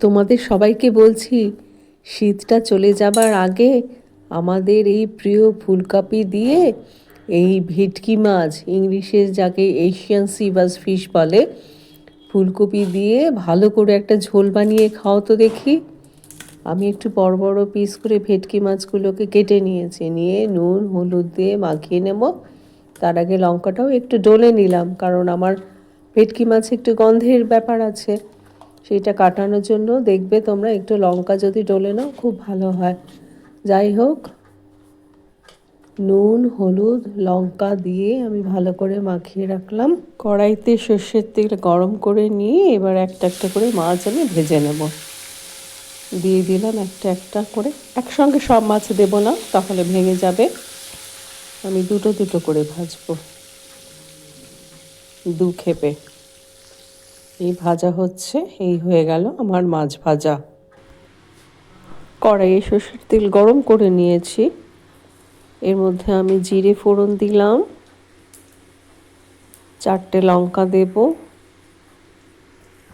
তোমাদের সবাইকে বলছি, শীতটা চলে যাবার আগে আমাদের এই প্রিয় ফুলকপি দিয়ে এই ভেটকি মাছ ইংলিশে যাকে এশিয়ান সিবাস ফিশ বলে, ফুলকপি দিয়ে ভালো করে একটা ঝোল বানিয়ে খাও তো দেখি। আমি একটু বড় বড় পিস করে ভেটকি মাছগুলোকে কেটে নিয়েছি, নিয়ে নুন, হলুদ দিয়ে মাখিয়ে নেব। তার আগে লঙ্কাটাও একটু ডলে নিলাম, কারণ আমার ভেটকি মাছ একটু গন্ধের ব্যাপার আছে। সেইটা কাটানোর জন্য দেখবে তোমরা একটু লঙ্কা যদি ডলে নাও, খুব ভালো হয়। যাই হোক, নুন, হলুদ, লঙ্কা দিয়ে আমি ভালো করে মাখিয়ে রাখলাম। কড়াইতে সর্ষের তেল গরম করে নিয়ে এবার একটা একটা করে মাছ আমি ভেজে নেব। দিয়ে দিলাম একটা একটা করে। একসঙ্গে সব মাছ দেব না, তাহলে ভেঙে যাবে। আমি দুটো দুটো করে ভাজবো। দু খেপে। এই ভাজা হচ্ছে, এই হয়ে গেল আমার মাছ ভাজা। কড়াইয়ে সর্ষের তেল গরম করে নিয়েছি। এর মধ্যে আমি জিরে ফোড়ন দিলাম। চারটে লঙ্কা দেব।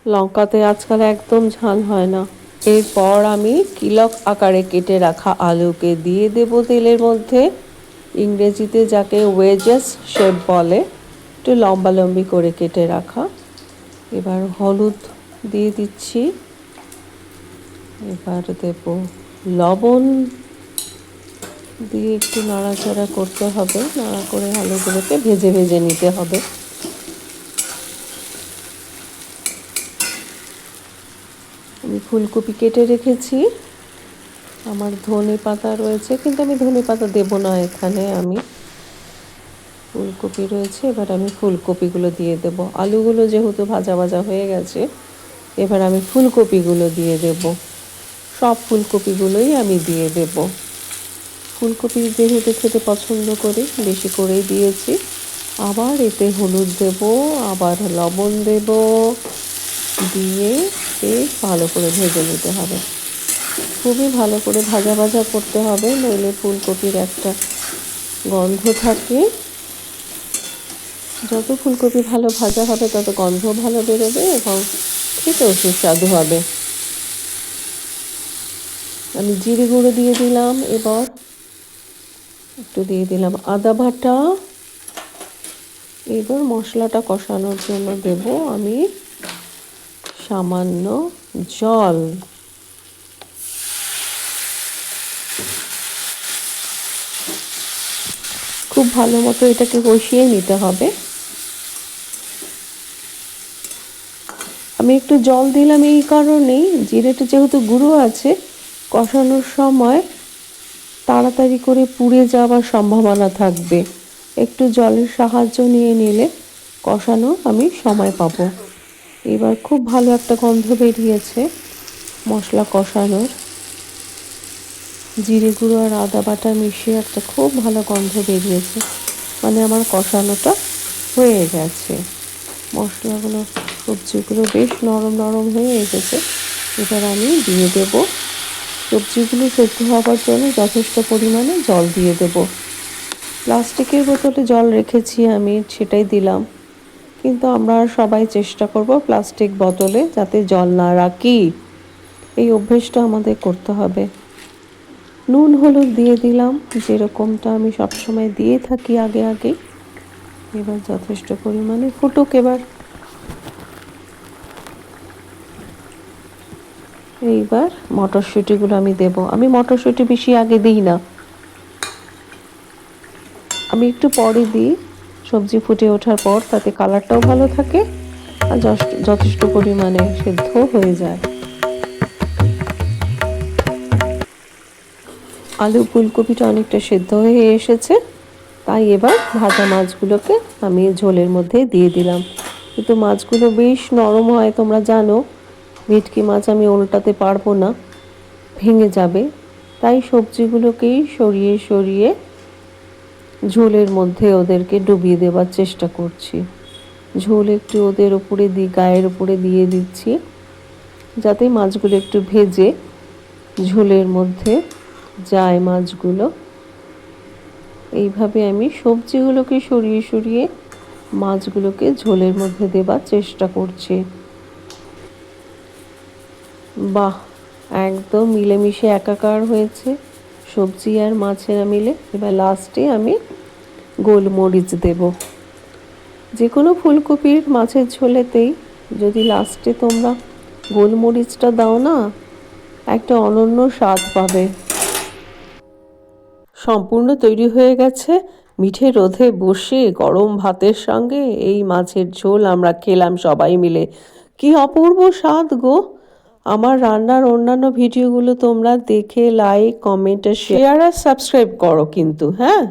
লঙ্কাতে আজকাল একদম ঝাল হয় না। এরপর আমি কিলক আকারে কেটে রাখা আলুকে দিয়ে দেব তেলের মধ্যে। ইংরেজিতে যাকে ওয়েজেস শেপ বলে, একটু লম্বা লম্বি করে কেটে রাখা। এবার হলুদ দিয়ে দিচ্ছি। এবার দেব লবণ। দিয়ে একটু নাড়াচাড়া করতে হবে। নাড়া করে আলুগুলোকে ভেজে ভেজে নিতে হবে। আমি ফুলকপি কেটে রেখেছি। আমার ধনে পাতা রয়েছে, কিন্তু আমি ধনে পাতা দেবো না এখানে আমি। ফুলকপি রয়েছে, এবার আমি ফুলকপিগুলো দিয়ে দেব। আলুগুলো যেহেতু ভাজা ভাজা হয়ে গেছে, এবার আমি ফুলকপিগুলো দিয়ে দেব। সব ফুলকপিগুলোই আমি দিয়ে দেব। ফুলকপি যেহেতু খেতে পছন্দ করি, বেশি করেই দিয়েছি। আবার এতে হলুদ দেব, আবার লবণ দেব, দিয়ে বেশ ভালো করে ভেজে নিতে হবে। খুবই ভালো করে ভাজা ভাজা করতে হবে, নইলে ফুলকপির একটা গন্ধ থাকে। যত ফুলকপি ভালো ভাজা হবে, তত গন্ধ ভালো বেরোবে এবং খেতেও সুস্বাদু হবে। আমি জিরে গুঁড়ো দিয়ে দিলাম এবার। একটু দিয়ে দিলাম আদা বাটা। এবার মশলাটা কষানোর জন্য দেব আমি সামান্য জল। খুব ভালো মতো এটাকে কষিয়ে নিতে হবে। আমি একটু জল দিলাম এই কারণেই, জিরেটা যেহেতু গুঁড়ো আছে, কষানোর সময় তাড়াতাড়ি করে পুড়ে যাওয়ার সম্ভাবনা থাকবে। একটু জলের সাহায্য নিয়ে নিলে কষানো আমি সময় পাবো। এবার খুব ভালো একটা গন্ধ বেরিয়েছে মশলা কষানোর। জিরে গুঁড়ো আর আদা বাটা মিশিয়ে একটা খুব ভালো গন্ধ বেরিয়েছে। মানে আমার কষানোটা হয়ে গেছে। মশলাগুলো সবজিগুলো বেশ নরম নরম হয়ে এসেছে। এবার আমি দিয়ে দেব। সবজিগুলো সেদ্ধ হওয়ার জন্য যথেষ্ট পরিমাণে জল দিয়ে দেব। প্লাস্টিকের বোতলে জল রেখেছি আমি, সেটাই দিলাম। কিন্তু আমরা সবাই চেষ্টা করব প্লাস্টিক বোতলে যাতে জল না রাখি। এই অভ্যেসটা আমাদের করতে হবে। নুন, হলুদ দিয়ে দিলাম। যেরকমটা আমি সবসময় দিয়ে থাকি আগে আগে এবার যথেষ্ট পরিমাণে ফুটুক এবার। এইবার মটরশুঁটিগুলো আমি দেব। আমি মটরশুঁটি বেশি আগে দিই না। আমি একটু পরে দিই। সবজি ফুটে ওঠার পর তাতে কালারটাও ভালো থাকে আর যথেষ্ট পরিমাণে সেদ্ধ হয়ে যায়। আলু ফুলকপিটা অনেকটা সেদ্ধ হয়ে এসেছে। তাই এবার ভাজা মাছগুলোকে আমি ঝোলের মধ্যে দিয়ে দিলাম। কিন্তু মাছগুলো বেশ নরম হয়, তোমরা জানো। ভেটকি মাছ আমি উল্টাতে পারব না, ভেঙে যাবে। তাই সবজিগুলোকেই সরিয়ে সরিয়ে ঝোলের মধ্যে ওদেরকে ডুবিয়ে দেওয়ার চেষ্টা করছি। ঝোল একটু ওদের উপরে দিই গায়ের উপরে দিয়ে দিচ্ছি, যাতে মাছগুলো একটু ভেজে ঝোলের মধ্যে যায় মাছগুলো। এইভাবে আমি সবজিগুলোকে সরিয়ে সরিয়ে মাছগুলোকে ঝোলের মধ্যে দেবার চেষ্টা করছি। বাহ, একদম মিলেমিশে একাকার হয়েছে। সবজি আর মাছেরা মিলে এবার লাস্টে আমি গোলমরিচ দেব। যে কোনো ফুলকপির মাছের ঝোলেতেই যদি লাস্টে তোমরা গোলমরিচটা দাও না, একটা অনন্য স্বাদ পাবে। সম্পূর্ণ তৈরি হয়ে গেছে। মিঠে রোধে বসে গরম ভাতের সঙ্গে এই মাছের ঝোল আমরা খেলাম সবাই মিলে। কি অপূর্ব স্বাদ গো! আমার রান্নার অন্যান্য ভিডিওগুলো তোমরা দেখে লাইক কমেন্ট শেয়ার আর সাবস্ক্রাইব করো কিন্তু হ্যাঁ?